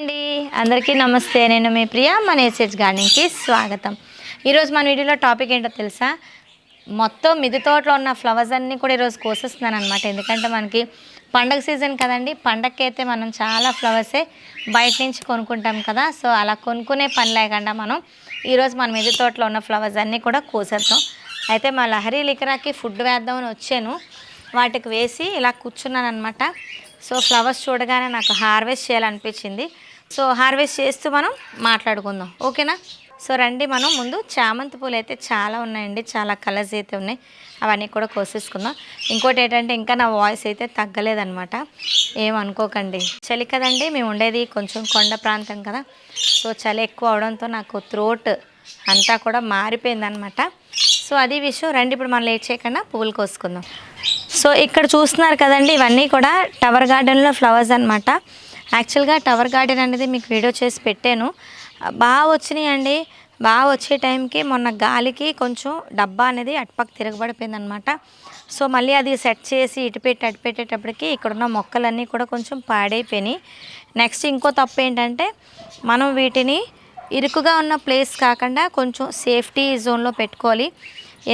అండి. అందరికీ నమస్తే. నేను మీ ప్రియా మన ఎస్హెచ్ గార్డెన్కి స్వాగతం. ఈరోజు మన వీడియోలో టాపిక్ ఏంటో తెలుసా? మొత్తం మిది తోటలో ఉన్న ఫ్లవర్స్ అన్నీ కూడా ఈరోజు కోసేస్తున్నాను అనమాట ఎందుకంటే మనకి పండగ సీజన్ కదండి. పండగకి అయితే మనం చాలా ఫ్లవర్సే బయట నుంచి కొనుక్కుంటాం కదా. సో అలా కొనుక్కునే పని లేకుండా మనం ఈరోజు మన మిది తోటలో ఉన్న ఫ్లవర్స్ అన్నీ కూడా కోసేద్దాం. అయితే మా లహరీ లికరాకి ఫుడ్ వేద్దామని వచ్చాను. వాటికి వేసి ఇలా కూర్చున్నాను అనమాట సో ఫ్లవర్స్ చూడగానే నాకు హార్వెస్ట్ చేయాలనిపించింది. సో హార్వెస్ట్ చేస్తూ మనం మాట్లాడుకుందాం. ఓకేనా? సో రండి మనం ముందు చామంతి పూలు అయితే చాలా ఉన్నాయండి. చాలా కలర్స్ అయితే ఉన్నాయి. అవన్నీ కూడా కోసేసుకుందాం. ఇంకోటి ఏంటంటే ఇంకా నా వాయిస్ అయితే తగ్గలేదనమాట ఏమనుకోకండి చలి కదండి మేము ఉండేది కొంచెం కొండ ప్రాంతం కదా. సో చలి ఎక్కువ అవడంతో నాకు త్రోట్ అంతా కూడా మారిపోయిందనమాట సో అది విషయం రండి ఇప్పుడు మనం లేట్ చేయకుండా పువ్వులు కోసుకుందాం. సో ఇక్కడ చూస్తున్నారు కదండి ఇవన్నీ కూడా టవర్ గార్డెన్లో ఫ్లవర్స్ అనమాట యాక్చువల్గా టవర్ గార్డెన్ అనేది మీకు వీడియో చేసి పెట్టాను. బాగా వచ్చినాయండి. బాగా వచ్చే టైంకి మొన్న గాలికి కొంచెం డబ్బా అనేది అటుపక్క తిరగబడిపోయింది అనమాట సో మళ్ళీ అది సెట్ చేసి ఇటు పెట్టి అటు పెట్టేటప్పటికి ఇక్కడున్న మొక్కలన్నీ కూడా కొంచెం పాడైపోయినాయి. నెక్స్ట్ ఇంకో తప్పు ఏంటంటే మనం వీటిని ఇరుకుగా ఉన్న ప్లేస్ కాకుండా కొంచెం సేఫ్టీ జోన్లో పెట్టుకోవాలి.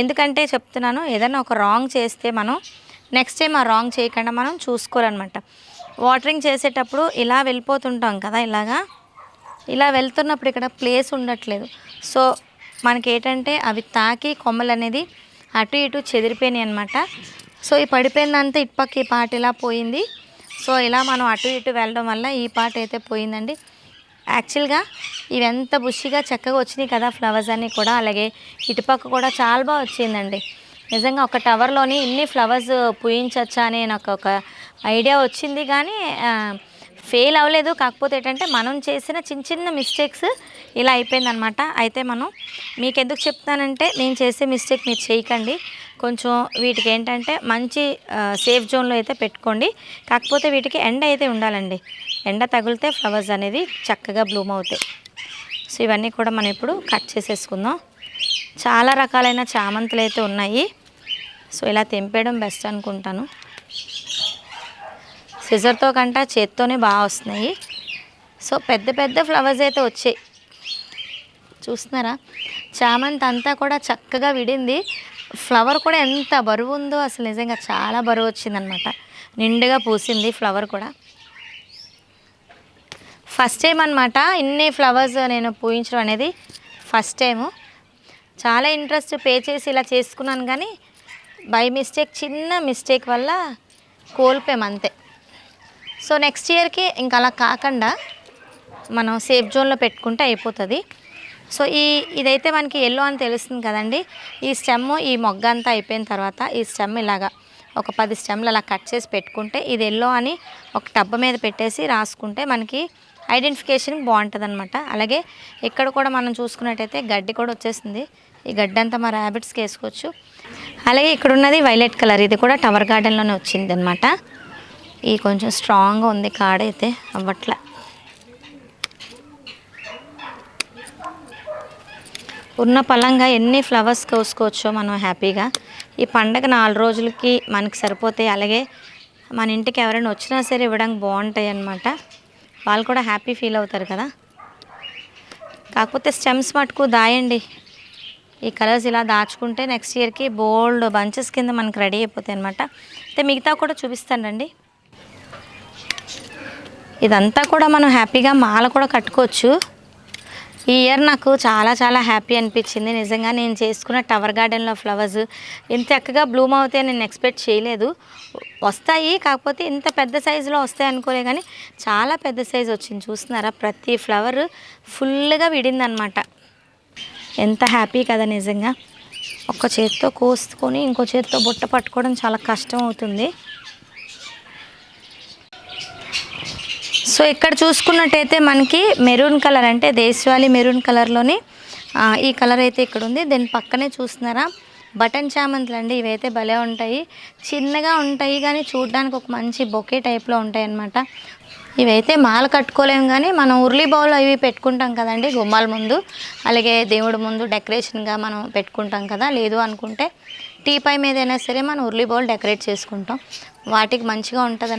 ఎందుకంటే చెప్తున్నాను ఏదైనా ఒక రాంగ్ చేస్తే మనం నెక్స్ట్ టైం ఆ రాంగ్ చేయకుండా మనం చూసుకోవాలన్నమాట. వాటరింగ్ చేసేటప్పుడు ఇలా వెళ్ళిపోతుంటాం కదా ఇలాగా. ఇలా వెళ్తున్నప్పుడు ఇక్కడ ప్లేస్ ఉండట్లేదు. సో మనకి ఏంటంటే అవి తాకి కొమ్మలు అనేది అటు ఇటు చెదిరిపోయినాయి అనమాట సో ఈ పడిపోయిందంతా ఇటుపక్క ఈ పాట ఇలా పోయింది. సో ఇలా మనం అటు ఇటు వెళ్ళడం వల్ల ఈ పాట అయితే పోయిందండి. యాక్చువల్గా ఇవెంత బుషిగా చక్కగా వచ్చినాయి కదా ఫ్లవర్స్ అన్నీ కూడా. అలాగే ఇటుపక్క కూడా చాలా బాగా వచ్చిందండి. నిజంగా ఒక టవర్లోని ఇన్ని ఫ్లవర్స్ పూయించచ్చా అని నాకు ఒక ఐడియా వచ్చింది కానీ ఫెయిల్ అవ్వలేదు. కాకపోతే ఏంటంటే మనం చేసిన చిన్న చిన్న మిస్టేక్స్ ఇలా అయిపోయిందనమాట అయితే మనం మీకు ఎందుకు చెప్తానంటే నేను చేసే మిస్టేక్ మీరు చేయకండి. కొంచెం వీటికి ఏంటంటే మంచి సేఫ్ జోన్లో అయితే పెట్టుకోండి. కాకపోతే వీటికి ఎండ అయితే ఉండాలండి. ఎండ తగిలితే ఫ్లవర్స్ అనేది చక్కగా బ్లూమ్ అవుతాయి. సో ఇవన్నీ కూడా మనం ఇప్పుడు కట్ చేసేసుకుందాం. చాలా రకాలైన చామంతులు అయితే ఉన్నాయి. సో ఇలా తెంపేయడం బెస్ట్ అనుకుంటాను. సిజర్తో కంట చేత్తోనే బాగా వస్తున్నాయి. సో పెద్ద పెద్ద ఫ్లవర్స్ అయితే వచ్చాయి. చూస్తున్నారా? చామంతి అంతా కూడా చక్కగా విడింది. ఫ్లవర్ కూడా ఎంత బరువు ఉందో అసలు నిజంగా చాలా బరువు వచ్చిందనమాట. నిండుగా పూసింది ఫ్లవర్ కూడా. ఫస్ట్ టైం అనమాట ఇన్ని ఫ్లవర్స్ నేను పూయించడం అనేది. First time. చాలా ఇంట్రెస్ట్ పే చేసి ఇలా చేసుకున్నాను కానీ బై మిస్టేక్ చిన్న మిస్టేక్ వల్ల కోల్పోయాం అంతే. సో నెక్స్ట్ ఇయర్కి ఇంకా అలా కాకుండా మనం సేఫ్ జోన్లో పెట్టుకుంటే అయిపోతుంది. సో ఈ ఇదైతే మనకి ఎల్లో అని తెలుస్తుంది కదండి. ఈ స్టెమ్ ఈ మొగ్గ అంతా అయిపోయిన తర్వాత ఈ స్టెమ్ ఇలాగా ఒక పది స్టెమ్లు అలా కట్ చేసి పెట్టుకుంటే ఇది ఎల్లో అని ఒక టబ్బ మీద పెట్టేసి రాసుకుంటే మనకి ఐడెంటిఫికేషన్ బాగుంటుంది అనమాట అలాగే ఇక్కడ కూడా మనం చూసుకున్నట్టయితే గడ్డి కూడా వచ్చేసింది. ఈ గడ్డి అంతా మా ర్యాబిట్స్కి వేసుకోవచ్చు. అలాగే ఇక్కడ ఉన్నది వైలెట్ కలర్. ఇది కూడా టవర్ గార్డెన్లోనే వచ్చింది అనమాట ఈ కొంచెం స్ట్రాంగ్గా ఉంది కాడ అయితే అవ్వట్లే. ఉన్న పలంగా ఎన్ని ఫ్లవర్స్ కోసుకోవచ్చో మనం హ్యాపీగా. ఈ పండగ నాలుగు రోజులకి మనకి సరిపోతాయి. అలాగే మన ఇంటికి ఎవరైనా వచ్చినా సరే ఇవ్వడానికి బాగుంటాయి అన్నమాట వాళ్ళు కూడా హ్యాపీ ఫీల్ అవుతారు కదా. కాకపోతే స్టెమ్స్ మటుకు దాయండి. ఈ కలర్స్ ఇలా దాచుకుంటే నెక్స్ట్ ఇయర్కి బోల్డ్ బంచెస్ కింద మనకి రెడీ అయిపోతాయి అనమాట అయితే మిగతా కూడా చూపిస్తానండి ఇదంతా కూడా మనం హ్యాపీగా మాల కూడా కట్టుకోవచ్చు. ఈ ఇయర్ నాకు చాలా చాలా హ్యాపీ అనిపించింది. నిజంగా నేను చేసుకున్న టవర్ గార్డెన్లో ఫ్లవర్స్ ఇంత చక్కగా బ్లూమ్ అవుతాయి నేను ఎక్స్పెక్ట్ చేయలేదు. వస్తాయి కాకపోతే ఇంత పెద్ద సైజులో వస్తాయి అనుకోలే కానీ చాలా పెద్ద సైజు వచ్చింది. చూస్తున్నారా? ప్రతి ఫ్లవర్ ఫుల్గా విడిందనమాట ఎంత హ్యాపీ కదా నిజంగా. ఒక చేత్తో కోసుకొని ఇంకో చేత్తో బుట్ట పట్టుకోవడం చాలా కష్టం అవుతుంది. సో ఇక్కడ చూసుకున్నట్టయితే మనకి మెరూన్ కలర్ అంటే దేశవాళీ మెరూన్ కలర్లోని ఈ కలర్ అయితే ఇక్కడ ఉంది. దీని పక్కనే చూస్తున్నారా? బటన్ చామంతులు అండి ఇవైతే భలే ఉంటాయి. చిన్నగా ఉంటాయి కానీ చూడడానికి ఒక మంచి బొకే టైప్లో ఉంటాయి అన్నమాట ఇవైతే మాల కట్టుకోలేము కానీ మనం ఉర్లీ బౌల్ అవి పెట్టుకుంటాం కదండి గుమ్మాల ముందు. అలాగే దేవుడి ముందు డెకరేషన్గా మనం పెట్టుకుంటాం కదా లేదు అనుకుంటే టీపాయ్ మీద అయినా సరే మనం ఉర్లీ బౌల్ డెకరేట్ చేసుకుంటాం. వాటికి మంచిగా ఉంటుంది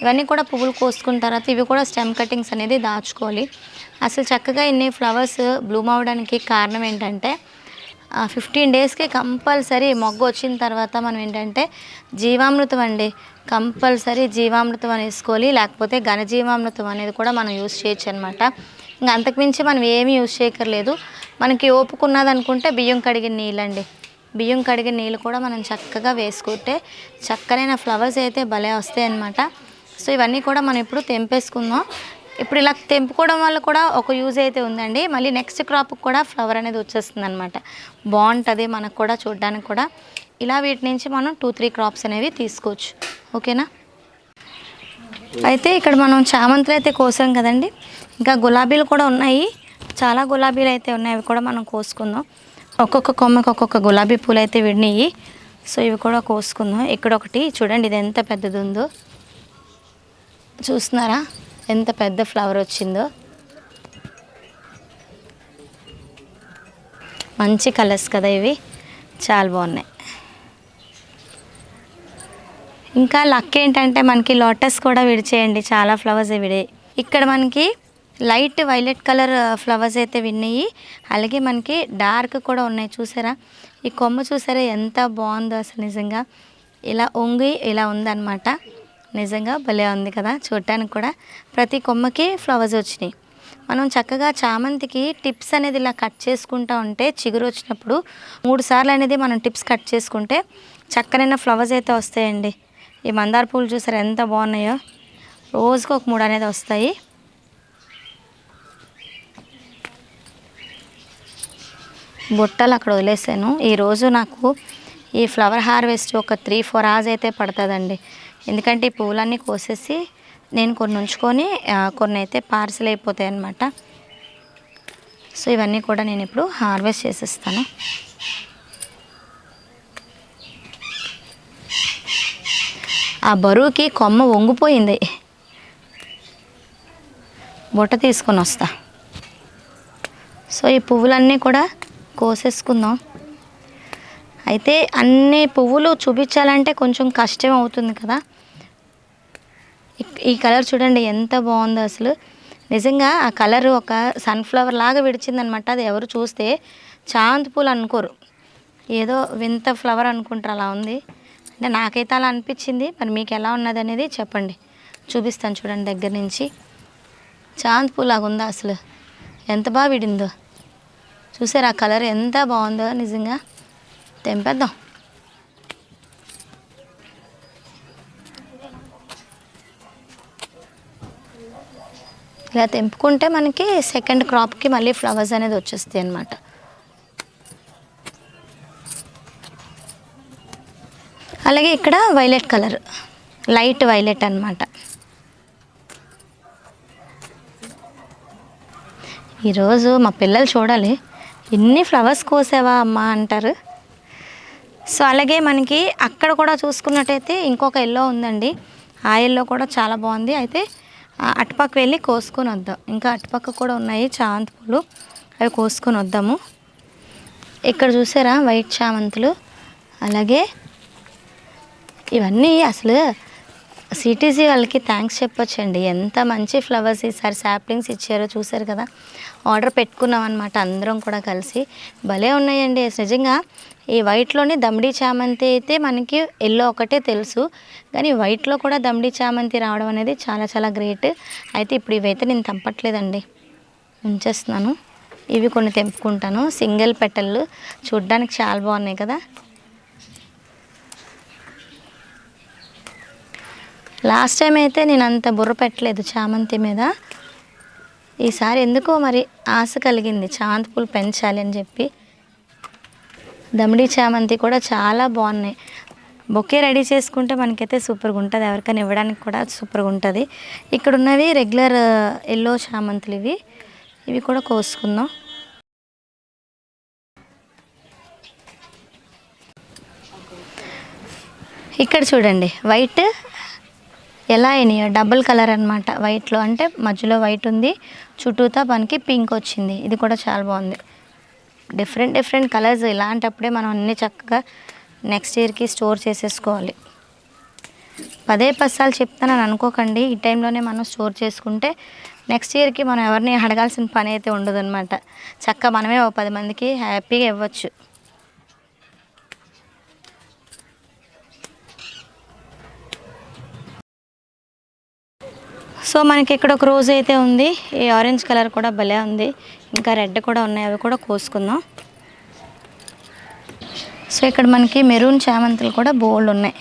ఇవన్నీ కూడా పువ్వులు కోసుకున్న తర్వాత ఇవి కూడా స్టెమ్ కటింగ్స్ అనేది దాచుకోవాలి. అసలు చక్కగా ఇన్ని ఫ్లవర్స్ బ్లూమ్ అవ్వడానికి కారణం ఏంటంటే ఫిఫ్టీన్ డేస్కి కంపల్సరీ మొగ్గ వచ్చిన తర్వాత మనం ఏంటంటే జీవామృతం అండి. కంపల్సరీ జీవామృతం అని వేసుకోవాలి లేకపోతే ఘనజీవామృతం అనేది కూడా మనం యూస్ చేయొచ్చు అనమాట ఇంకా అంతకుమించి మనం ఏమీ యూస్ చేయక్కర్లేదు. మనకి ఓపుకున్నది అనుకుంటే బియ్యం కడిగిన నీళ్ళండి. బియ్యం కడిగిన నీళ్ళు కూడా మనం చక్కగా వేసుకుంటే చక్కనైన ఫ్లవర్స్ అయితే భలే వస్తాయి అన్నమాట సో ఇవన్నీ కూడా మనం ఇప్పుడు తెంపేసుకుందాం. ఇప్పుడు ఇలా తెంపుకోవడం వల్ల కూడా ఒక యూజ్ అయితే ఉందండి. మళ్ళీ నెక్స్ట్ క్రాప్కి కూడా ఫ్లవర్ అనేది వచ్చేస్తుంది అనమాట బాగుంటుంది మనకు కూడా చూడడానికి కూడా. ఇలా వీటి నుంచి మనం టూ త్రీ క్రాప్స్ అనేవి తీసుకోవచ్చు. ఓకేనా? అయితే ఇక్కడ మనం చామంతులు అయితే కోసాం కదండి. ఇంకా గులాబీలు కూడా ఉన్నాయి. చాలా గులాబీలు అయితే ఉన్నాయి. అవి కూడా మనం కోసుకుందాం. ఒక్కొక్క కొమ్మకి ఒక్కొక్క గులాబీ పూలు అయితే విడినాయి సో ఇవి కూడా కోసుకుందాం. ఇక్కడ ఒకటి చూడండి ఇది ఎంత పెద్దది ఉందో చూస్తున్నారా? ఎంత పెద్ద ఫ్లవర్ వచ్చిందో. మంచి కలర్స్ కదా ఇవి. చాలా బాగున్నాయి. ఇంకా లక్ ఏంటంటే మనకి లోటస్ కూడా విడిచేయండి. చాలా ఫ్లవర్స్ విడే ఇక్కడ మనకి లైట్ వైలెట్ కలర్ ఫ్లవర్స్ అయితే విన్నాయి. అలాగే మనకి డార్క్ కూడా ఉన్నాయి. చూసారా? ఈ కొమ్మ చూసారా? ఎంత బాగుందో అసలు నిజంగా. ఇలా ఒంగి ఇలా ఉందన్నమాట. నిజంగా భలే ఉంది కదా చూడటానికి కూడా. ప్రతి కొమ్మకి ఫ్లవర్స్ వచ్చినాయి. మనం చక్కగా చామంతికి టిప్స్ అనేది ఇలా కట్ చేసుకుంటా ఉంటే చిగురు వచ్చినప్పుడు మూడు సార్లు అనేది మనం టిప్స్ కట్ చేసుకుంటే చక్కనైన ఫ్లవర్స్ అయితే వస్తాయండి. ఈ మందార పూలు చూసారు ఎంత బాగున్నాయో. రోజుకు ఒక మూడు అనేది వస్తాయి. బుట్టలు అక్కడ వదిలేసాను. ఈరోజు నాకు ఈ ఫ్లవర్ హార్వెస్ట్ ఒక త్రీ ఫోర్ అవర్స్ అయితే పడుతుందండి. ఎందుకంటే ఈ పువ్వులన్నీ కోసేసి నేను కొన్ని ఉంచుకొని కొన్ని అయితే పార్సల్ అయిపోతాయి అన్నమాట. సో ఇవన్నీ కూడా నేను ఇప్పుడు హార్వెస్ట్ చేసేస్తాను. ఆ బరువుకి కొమ్మ వంగిపోయింది. బుట్ట తీసుకొని వస్తా. సో ఈ పువ్వులన్నీ కూడా కోసేసుకుందాం. అయితే అన్ని పువ్వులు చూపించాలంటే కొంచెం కష్టం అవుతుంది కదా. ఈ కలర్ చూడండి ఎంత బాగుందో అసలు. నిజంగా ఆ కలర్ ఒక సన్ఫ్లవర్ లాగా విడిచిందనమాట. అది ఎవరు చూస్తే చాంతి పూలు అనుకోరు. ఏదో వింత ఫ్లవర్ అనుకుంటారు అలా ఉంది. అంటే నాకైతే అలా అనిపించింది. మరి మీకు ఎలా ఉన్నది అనేది చెప్పండి. చూపిస్తాను చూడండి దగ్గర నుంచి. చాంతి పూలు లాగా ఉందా అసలు? ఎంత బాగా విడిందో. చూసారు ఆ కలర్ ఎంత బాగుందో నిజంగా. తెంపేద్దాం. ఇలా తెంపుకుంటే మనకి సెకండ్ క్రాప్కి మళ్ళీ ఫ్లవర్స్ అనేది వచ్చేస్తాయి అనమాట అలాగే ఇక్కడ వైలెట్ కలర్ లైట్ వైలెట్ అన్నమాట. ఈరోజు మా పిల్లలు చూడాలి ఎన్ని ఫ్లవర్స్ కోసావా అమ్మా అంటారు. సో అలాగే మనకి అక్కడ కూడా చూసుకున్నట్టయితే ఇంకొక ఎల్లో ఉందండి. ఆ ఎల్లో కూడా చాలా బాగుంది. అయితే అటుపక్క వెళ్ళి కోసుకొని వద్దాం. ఇంకా అటుపక్క కూడా ఉన్నాయి చామంతి పూలు అవి కోసుకొని వద్దాము. ఇక్కడ చూసారా వైట్ చామంతులు? అలాగే ఇవన్నీ అసలు సిటీసీ వాళ్ళకి థ్యాంక్స్ చెప్పొచ్చండి. ఎంత మంచి ఫ్లవర్స్ ఈసారి శాప్లింగ్స్ ఇచ్చారో చూసారు కదా? ఆర్డర్ పెట్టుకున్నాం అనమాట అందరం కూడా కలిసి. భలే ఉన్నాయండి. నిజంగా ఈ వైట్లోనే దమ్డి చామంతి అయితే మనకి ఎల్లో ఒకటే తెలుసు. కానీ వైట్లో కూడా దమ్డి చామంతి రావడం అనేది చాలా చాలా గ్రేట్ అయితే ఇప్పుడు ఇవైతే నేను తెంపట్లేదండి ఉంచేస్తున్నాను. ఇవి కొన్ని తెంపుకుంటాను. సింగిల్ పెటల్ చూడ్డానికి చాలా బాగున్నాయి కదా? లాస్ట్ టైం అయితే నేను అంత బుర్ర పెట్టలేదు చామంతి మీద. ఈసారి ఎందుకో మరి ఆశ కలిగింది చామంతి పూలు పెంచాలి అని చెప్పి. దమిడి చామంతి కూడా చాలా బాగున్నాయి. బొకే రెడీ చేసుకుంటే మనకైతే సూపర్గా ఉంటుంది. ఎవరికైనా ఇవ్వడానికి కూడా సూపర్గా ఉంటుంది. ఇక్కడ ఉన్నవి రెగ్యులర్ ఎల్లో చామంతులు ఇవి. ఇవి కూడా కోసుకుందాం. ఇక్కడ చూడండి వైట్ ఎలా అయినాయో డబుల్ కలర్ అనమాట వైట్లో. అంటే మధ్యలో వైట్ ఉంది చుట్టూతా మనకి పింక్ వచ్చింది. ఇది కూడా చాలా బాగుంది. Different different colours. ఇలాంటప్పుడే మనం అన్నీ చక్కగా నెక్స్ట్ ఇయర్కి స్టోర్ చేసేసుకోవాలి. పదే పసాలు చెప్తానని అనుకోకండి. ఈ టైంలోనే మనం స్టోర్ చేసుకుంటే నెక్స్ట్ ఇయర్కి మనం ఎవరిని అడగాల్సిన పని అయితే ఉండదు అనమాట చక్క మనమే ఓ పది మందికి హ్యాపీగా ఇవ్వచ్చు. సో మనకి ఇక్కడ ఒక రోజు అయితే ఉంది. ఈ ఆరెంజ్ కలర్ కూడా భలే ఉంది. ఇంకా రెడ్ కూడా ఉన్నాయి. అవి కూడా కోసుకుందాం. సో ఇక్కడ మనకి మెరూన్ చామంతులు కూడా బోల్డ్ ఉన్నాయి.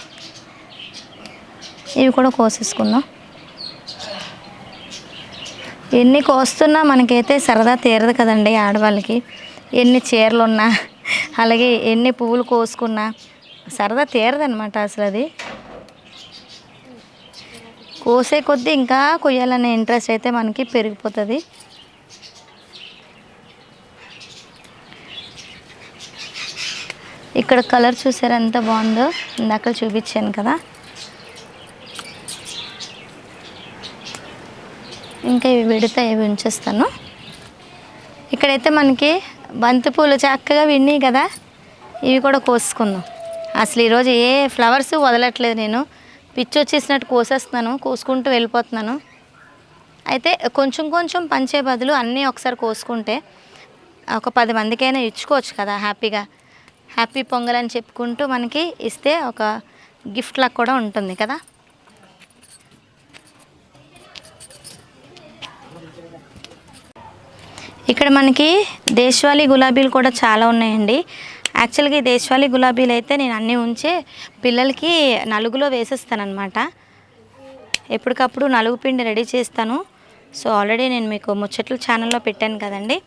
ఇవి కూడా కోసేసుకుందాం. ఎన్ని కోస్తున్నా మనకైతే సరదా తీరదు కదండి ఆడవాళ్ళకి. ఎన్ని చీరలు ఉన్నా అలాగే ఎన్ని పువ్వులు కోసుకున్నా సరదా తీరదనమాట అసలు అది కోసే కొద్దీ ఇంకా కొయ్యాలనే ఇంట్రెస్ట్ అయితే మనకి పెరిగిపోతుంది. ఇక్కడ కలర్ చూసారు ఎంత బాగుందో? ఇందాక చూపించాను కదా. ఇంకా ఇవి విడితే ఇవి ఉంచేస్తాను. ఇక్కడైతే మనకి బంతిపూలు చక్కగా విన్నాయి కదా. ఇవి కూడా కోసుకుందాం. అసలు ఈరోజు ఏ ఫ్లవర్స్ వదలట్లేదు నేను. పిచ్చి వచ్చేసినట్టు కోసేస్తున్నాను కోసుకుంటూ వెళ్ళిపోతున్నాను. అయితే కొంచెం కొంచెం పంచే బదులు అన్నీ ఒకసారి కోసుకుంటే ఒక పది మందికైనా ఇచ్చుకోవచ్చు కదా హ్యాపీగా. హ్యాపీ పొంగల్ అని చెప్పుకుంటూ మనకి ఇస్తే ఒక గిఫ్ట్ లాగా కూడా ఉంటుంది కదా. ఇక్కడ మనకి దేశవాళీ గులాబీలు కూడా చాలా ఉన్నాయండి. యాక్చువల్గా ఈ దేశవాళీ గులాబీలు అయితే నేను అన్నీ ఉంచే పిల్లలకి నలుగులో వేసేస్తానమాట ఎప్పటికప్పుడు నలుగు పిండి రెడీ చేస్తాను. సో ఆల్రెడీ నేను మీకు ముచ్చట్లు ఛానల్లో పెట్టాను కదండి.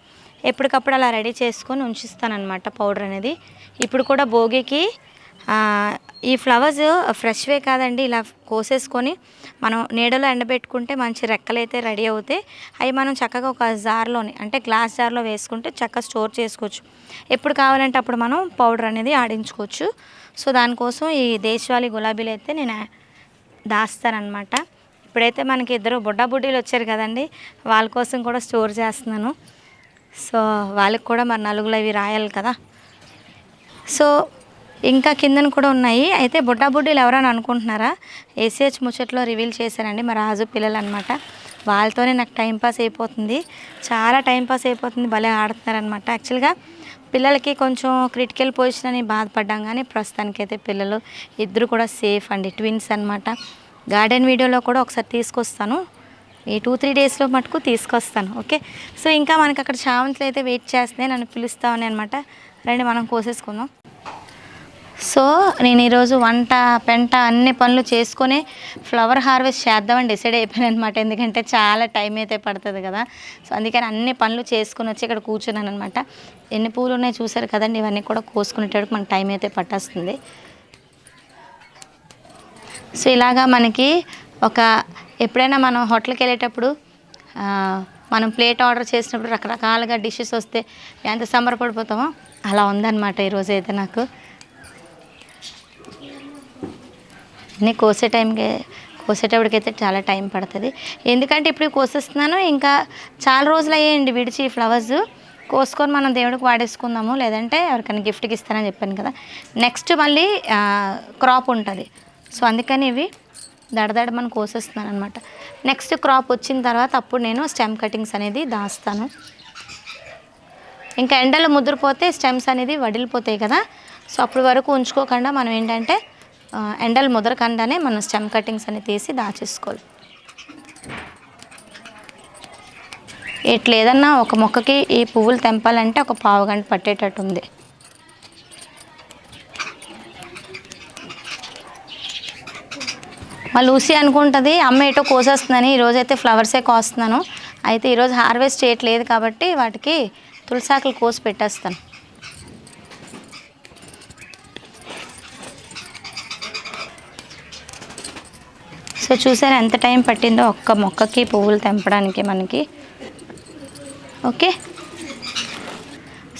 ఎప్పటికప్పుడు అలా రెడీ చేసుకొని ఉంచిస్తానమాట పౌడర్ అనేది. ఇప్పుడు కూడా భోగికి ఈ ఫ్లవర్స్ ఫ్రెష్వే కాదండి ఇలా కోసేసుకొని మనం నీడలో ఎండబెట్టుకుంటే మంచి రెక్కలు అయితే రెడీ అవుతాయి. అవి మనం చక్కగా ఒక జార్లోని అంటే గ్లాస్ జార్లో వేసుకుంటే చక్కగా స్టోర్ చేసుకోవచ్చు. ఎప్పుడు కావాలంటే అప్పుడు మనం పౌడర్ అనేది ఆడించుకోవచ్చు. సో దానికోసం ఈ దేశవాళీ గులాబీలు అయితే నేను దాస్తానమాట ఇప్పుడైతే మనకి ఇద్దరు బుడ్డా బుడ్డీలు వచ్చారు కదండి వాళ్ళ కోసం కూడా స్టోర్ చేస్తున్నాను. సో వాళ్ళకి కూడా మరి నలుగులు అవి రాయాలి కదా. సో ఇంకా కిందన కూడా ఉన్నాయి. అయితే బుడ్డా బుడ్డీలు ఎవరైనా అనుకుంటున్నారా? ఏసీహెచ్ ముచ్చట్లో రివీల్ చేశారండి మా రాజు పిల్లలు అనమాట వాళ్ళతోనే నాకు టైంపాస్ అయిపోతుంది. చాలా టైంపాస్ అయిపోతుంది. భలే ఆడుతున్నారనమాట. యాక్చువల్గా పిల్లలకి కొంచెం క్రిటికల్ పొజిషన్ అని బాధపడ్డాం కానీ ప్రస్తుతానికైతే పిల్లలు ఇద్దరు కూడా సేఫ్ అండి. ట్విన్స్ అనమాట. గార్డెన్ వీడియోలో కూడా ఒకసారి తీసుకొస్తాను. ఈ టూ త్రీ డేస్లో మటుకు తీసుకొస్తాను. ఓకే? సో ఇంకా మనకి అక్కడ చామంతులు అయితే వెయిట్ చేస్తున్నాయి. నన్ను పిలుస్తామని అనమాట. రండి మనం కోసేసుకుందాం. సో నేను ఈరోజు వంట పెంట అన్ని పనులు చేసుకొని ఫ్లవర్ హార్వెస్ట్ చేద్దామని డిసైడ్ అయిపోయాను అనమాట ఎందుకంటే చాలా టైం అయితే పడుతుంది కదా. సో అందుకని అన్ని పనులు చేసుకుని వచ్చి ఇక్కడ కూర్చున్నాను అనమాట ఎన్ని పూలు ఉన్నాయి చూసారు కదండి? ఇవన్నీ కూడా కోసుకునేటప్పుడు మనకు టైం అయితే పట్టేస్తుంది. సో ఇలాగా మనకి ఒక ఎప్పుడైనా మనం హోటల్కి వెళ్ళేటప్పుడు మనం ప్లేట్ ఆర్డర్ చేసినప్పుడు రకరకాలుగా డిషెస్ వస్తే ఎంత సంబరపడిపోతామో అలా ఉందన్నమాట ఈరోజు అయితే నాకు. అన్నీ కోసే టైంకి కోసేటప్పటికైతే చాలా టైం పడుతుంది. ఎందుకంటే ఇప్పుడు కోసేస్తున్నాను ఇంకా చాలా రోజులు అయ్యాయండి విడిచి ఈ ఫ్లవర్స్. కోసుకొని మనం దేవుడికి వాడేసుకుందాము లేదంటే ఎవరికైనా గిఫ్ట్కి ఇస్తానని చెప్పాను కదా. నెక్స్ట్ మళ్ళీ క్రాప్ ఉంటుంది. సో అందుకని ఇవి దడదడ మనం కోసేస్తున్నాను అనమాట నెక్స్ట్ క్రాప్ వచ్చిన తర్వాత అప్పుడు నేను స్టెమ్ కటింగ్స్ అనేది దాస్తాను. ఇంకా ఎండలో ముద్రపోతే స్టెమ్స్ అనేది వడిలిపోతాయి కదా. సో అప్పటి వరకు ఉంచుకోకుండా మనం ఏంటంటే ఎండలు ముదరకుండానే మనం స్టెమ్ కటింగ్స్ అని తీసి దాచేసుకోవాలి. ఇట్లా ఏదన్నా ఒక మొక్కకి ఈ పువ్వులు తెంపాలంటే ఒక పావు గంట పట్టేటట్టు ఉంది. మా లూసీ అనుకుంటుంది అమ్మ ఏటో కోసేస్తుందని ఈరోజైతే ఫ్లవర్సే కోస్తున్నాను. అయితే ఈరోజు హార్వెస్ట్ చేయట్లేదు కాబట్టి వాటికి తులసాకులు కోసి పెట్టేస్తాను. సో చూసారా ఎంత టైం పట్టిందో ఒక్క మొక్కకి పువ్వులు తెంపడానికి మనకి. ఓకే?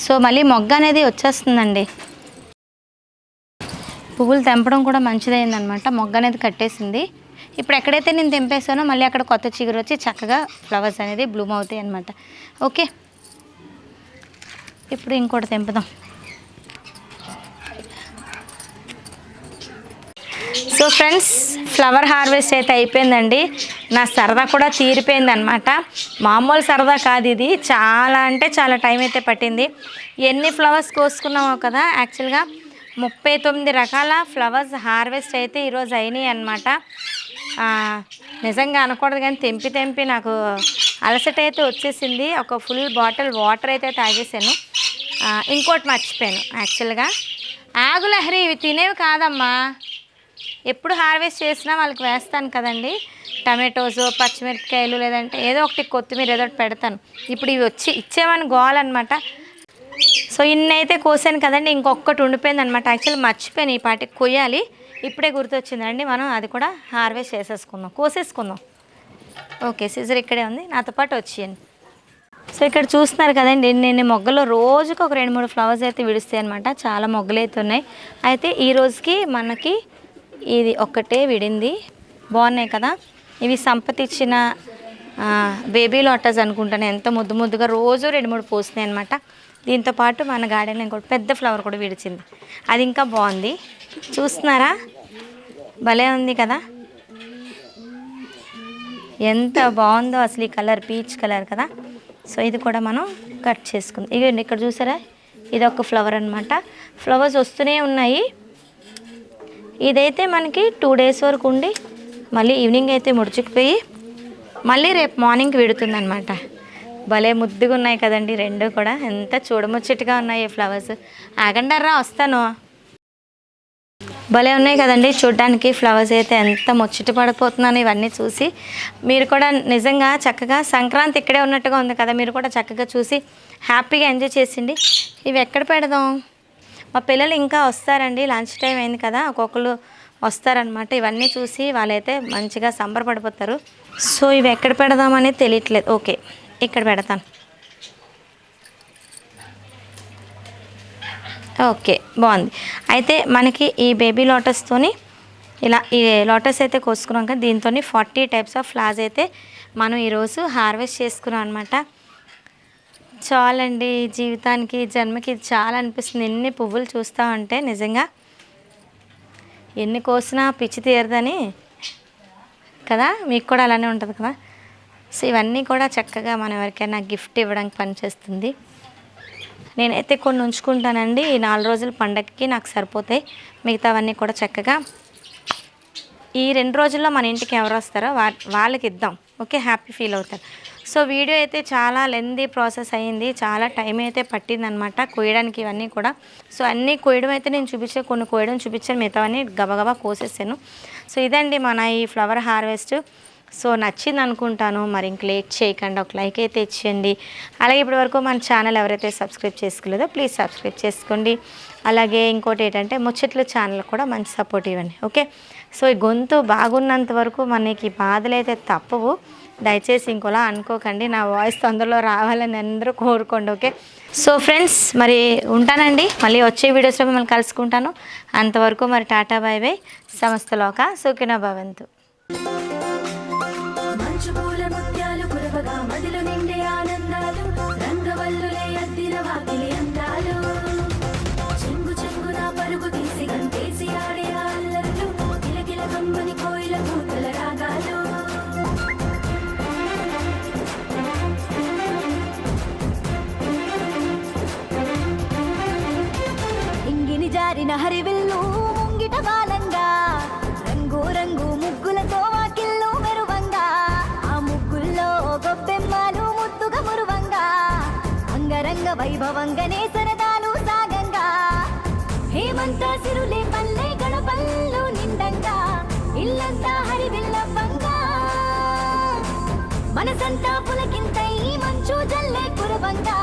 సో మళ్ళీ మొగ్గ అనేది వచ్చేస్తుందండి. పువ్వులు తెంపడం కూడా మంచిదైందనమాట. మొగ్గ అనేది కట్టేసింది. ఇప్పుడు ఎక్కడైతే నేను తెంపేసానో మళ్ళీ అక్కడ కొత్త చిగురు వచ్చి చక్కగా ఫ్లవర్స్ అనేది బ్లూమ్ అవుతాయి అనమాట ఓకే? ఇప్పుడు ఇంకోటి తెంపుదాం. సో ఫ్రెండ్స్ ఫ్లవర్ హార్వెస్ట్ అయితే అయిపోయిందండి. నా సరదా కూడా తీరిపోయింది అనమాట మామూలు సరదా కాదు ఇది. చాలా అంటే చాలా టైం అయితే పట్టింది. ఎన్ని ఫ్లవర్స్ కోసుకున్నామో కదా యాక్చువల్గా ముప్పై తొమ్మిది రకాల ఫ్లవర్స్ హార్వెస్ట్ అయితే ఈరోజు అయినాయి అనమాట నిజంగా అనకూడదు కానీ తెంపి తెంపి నాకు అలసట అయితే వచ్చేసింది. ఒక ఫుల్ బాటిల్ వాటర్ అయితే తాగేసాను ఇంకోటి మర్చిపోయాను యాక్చువల్గా ఆగులహరి ఇవి తినేవి కాదమ్మా. ఎప్పుడు హార్వెస్ట్ చేసినా వాళ్ళకి వేస్తాను కదండి. టమాటోస్ పచ్చిమిరపకాయలు లేదంటే ఏదో ఒకటి కొత్తిమీర ఏదో ఒకటి పెడతాను. ఇప్పుడు ఇవి వచ్చి ఇచ్చేవని గోవాలన్నమాట సో ఇన్ని అయితే కోసాను కదండి ఇంకొకటి ఉండిపోయింది అనమాట యాక్చువల్లీ మర్చిపోయాను ఈ పాటికి కొయ్యాలి. ఇప్పుడే గుర్తొచ్చిందండి మనం అది కూడా హార్వెస్ట్ చేసేసుకుందాం కోసేసుకుందాం. ఓకే సీజర్ ఇక్కడే ఉంది నాతో పాటు వచ్చేయండి. సో ఇక్కడ చూస్తున్నారు కదండి నేను మొగ్గలో రోజుకు ఒక రెండు మూడు ఫ్లవర్స్ అయితే విడుస్తాయి అనమాట చాలా మొగ్గలు అయితే ఉన్నాయి. అయితే ఈ రోజుకి మనకి ఇది ఒక్కటే విడింది. బాగున్నాయి కదా? ఇవి సంపతిచ్చిన బేబీ లోటస్ అనుకుంటాను. ఎంత ముద్దు ముద్దుగా రోజు రెండు మూడు పోస్తున్నాయి అనమాట దీంతో పాటు మన గార్డెన్లో ఇంకోటి పెద్ద ఫ్లవర్ కూడా విడిచింది. అది ఇంకా బాగుంది. చూస్తున్నారా? భలే ఉంది కదా? ఎంత బాగుందో అసలు ఈ కలర్ పీచ్ కలర్ కదా? సో ఇది కూడా మనం కట్ చేసుకుందాం. ఇగోండి ఇక్కడ చూసారా? ఇది ఒక ఫ్లవర్ అనమాట ఫ్లవర్స్ వస్తూనే ఉన్నాయి. ఇదైతే మనకి టూ డేస్ వరకు ఉండి మళ్ళీ ఈవినింగ్ అయితే ముడుచుకుపోయి మళ్ళీ రేపు మార్నింగ్కి విడుతుందనమాట భలే ముద్దుగా ఉన్నాయి కదండి రెండు కూడా. ఎంత చూడముచ్చటిగా ఉన్నాయి ఈ ఫ్లవర్స్ ఆగండారా వస్తాను. భలే ఉన్నాయి కదండి చూడ్డానికి ఫ్లవర్స్ అయితే. ఎంత ముచ్చట పడిపోతున్నాను ఇవన్నీ చూసి. మీరు కూడా నిజంగా చక్కగా సంక్రాంతి ఇక్కడే ఉన్నట్టుగా ఉంది కదా మీరు కూడా చక్కగా చూసి హ్యాపీగా ఎంజాయ్ చేసిండి. ఇవి ఎక్కడ పెడదాం? మా పిల్లలు ఇంకా వస్తారండి లంచ్ టైం అయింది కదా ఒక్కొక్కరు వస్తారనమాట ఇవన్నీ చూసి వాళ్ళైతే మంచిగా సంబరపడిపోతారు. సో ఇవి ఎక్కడ పెడదామని తెలియట్లేదు. ఓకే ఇక్కడ పెడతాను. ఓకే బాగుంది. అయితే మనకి ఈ బేబీ లోటస్తోని ఇలా ఈ లోటస్ అయితే కోసుకున్నాం కదా దీంతో ఫార్టీ టైప్స్ ఆఫ్ ఫ్లాజ్ అయితే మనం ఈరోజు హార్వెస్ట్ చేసుకున్నాం అనమాట చాలండి. జీవితానికి జన్మకి చాలా అనిపిస్తుంది. ఎన్ని పువ్వులు చూస్తూ ఉంటే నిజంగా. ఎన్ని కోసినా పిచ్చి తీరదని కదా? మీకు కూడా అలానే ఉంటుంది కదా? సో ఇవన్నీ కూడా చక్కగా మనం ఎవరికైనా గిఫ్ట్ ఇవ్వడానికి పనిచేస్తుంది నేనైతే కొన్ని ఉంచుకుంటానండి. ఈ నాలుగు రోజుల పండగకి నాకు సరిపోతాయి. మిగతావన్నీ కూడా చక్కగా. ఈ రెండు రోజుల్లో మన ఇంటికి ఎవరు వస్తారో వా వాళ్ళకి ఇద్దాం. ఓకే? హ్యాపీ ఫీల్ అవుతారు. సో వీడియో అయితే చాలా లెందీ ప్రాసెస్ అయ్యింది. చాలా టైం అయితే పట్టిందనమాట కోయడానికి ఇవన్నీ కూడా. సో అన్నీ కోయడం అయితే నేను చూపించే కొన్ని కోయడం చూపించాను మిగతావన్నీ గబగబా కోసేసాను. సో ఇదండి మన ఈ ఫ్లవర్ హార్వెస్ట్ సో నచ్చింది అనుకుంటాను. మరి ఇంక లేట్ చేయకుండా. ఒక లైక్ అయితే ఇచ్చేయండి. అలాగే ఇప్పటి వరకు మన ఛానల్ ఎవరైతే సబ్స్క్రైబ్ చేసుకోలేదో ప్లీజ్ సబ్స్క్రైబ్ చేసుకోండి. అలాగే ఇంకోటి ఏంటంటే ముచ్చట్ల ఛానల్ కూడా మంచి సపోర్ట్ ఇవ్వండి. ఓకే సో ఈ గొంతు బాగున్నంత వరకు మనకి బాధలు అయితే తప్పవు. దయచేసి ఇంకోలా అనుకోకండి నా వాయిస్ తొందరలో రావాలని అందరూ కోరుకోండి ఓకే? సో ఫ్రెండ్స్ మరి ఉంటానండి. మళ్ళీ వచ్చే వీడియోస్లో మిమ్మల్ని కలుసుకుంటాను. అంతవరకు మరి టాటా బాయ్ బాయ్ సంస్థలోక సుఖిన భవంతు. ఇంగిని హరివిల్లు ముంగిట బాలంగా. రంగు రంగు ముగ్గులతో వాకిల్లు మెరువంగా. ఆ ముగ్గుల్లో గొప్పెమ్మలు ముద్దుగా మురువంగా. అంగరంగ వైభవంగానే సరదాలు సాగంగా. హేమంత సిరులే పల్లె గణపల్లు నిండంగా. ఇల్లంతా హరివిల్లవ్వంగా మనసంతా పులకింతై మంచు జల్లే కురవంగా.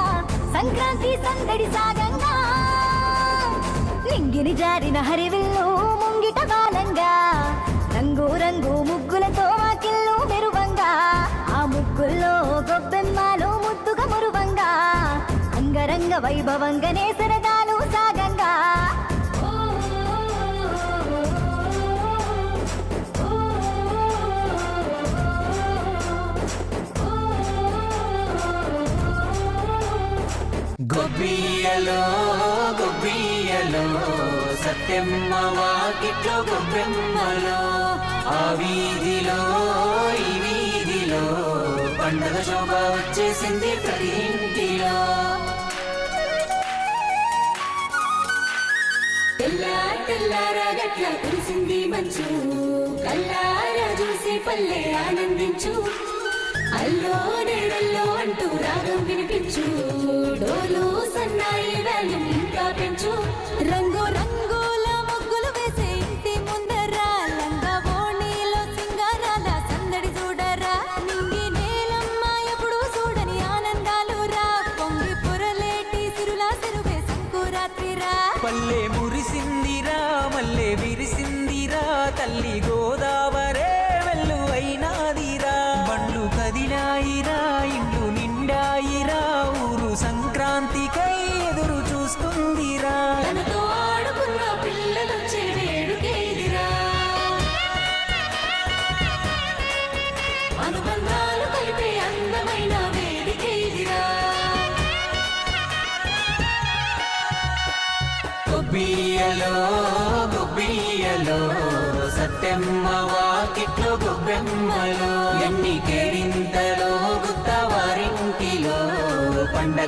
సంక్రాంతి సందడి సాగ గిరిజారిన జారిన హరివిల్లు ముంగిట బాలంగా రంగు రంగు ముగ్గులతో వాకిల్లు మెరువంగా. ఆ ముగ్గుల్లో గొబ్బెమ్మలు ముద్దుగా మురువంగా. అంగరంగ వైభవంగానే సరదాలు సాగంగా. గొబ్బియలో గొబ్బియ సత్యమ్మ వాకిట్లో గొప్పెమ్మలో ఆ వీధిలో ఈ వీధిలో పండగ శోభ వచ్చేసింది ప్రతి ఇంటిలో. తెల్లా కురిసింది మంచు కల్లారా చూసి పల్లె ఆనందించు. అల్లో నేడల్లో అంటూ రాగం వినిపించు డోలు సన్నాయి వాల్యూమ్ పెంచు రంగు రంగుల ముగ్గులు వేసే ఇంటి ముందర లంగా ఓణీలో సింగారాల సందడి చూడరా. నింగి నేలమ్మ ఎప్పుడు చూడని ఆనందాలు రా. పొంగి పొరలేటి సిరులా సిరువే సంకురాత్రి రా. పల్లె మురిసిందిరా మల్లె విరిసిందిరా. తల్లి గోదావరే వెళ్ళు అయినాదిరా. బండ్లు కదిలాయిరా ఇండ్లు నిండాయిరా. ఊరు సంక్రాంతికై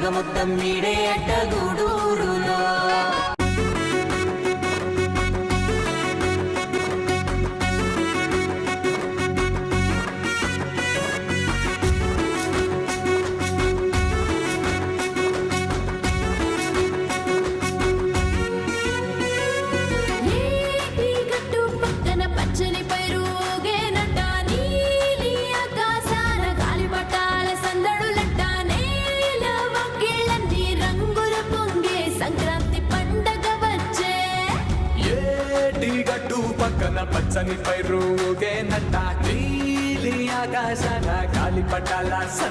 పండగ మొత్తం మీడే అడ్డగూడూరులో dollar sign.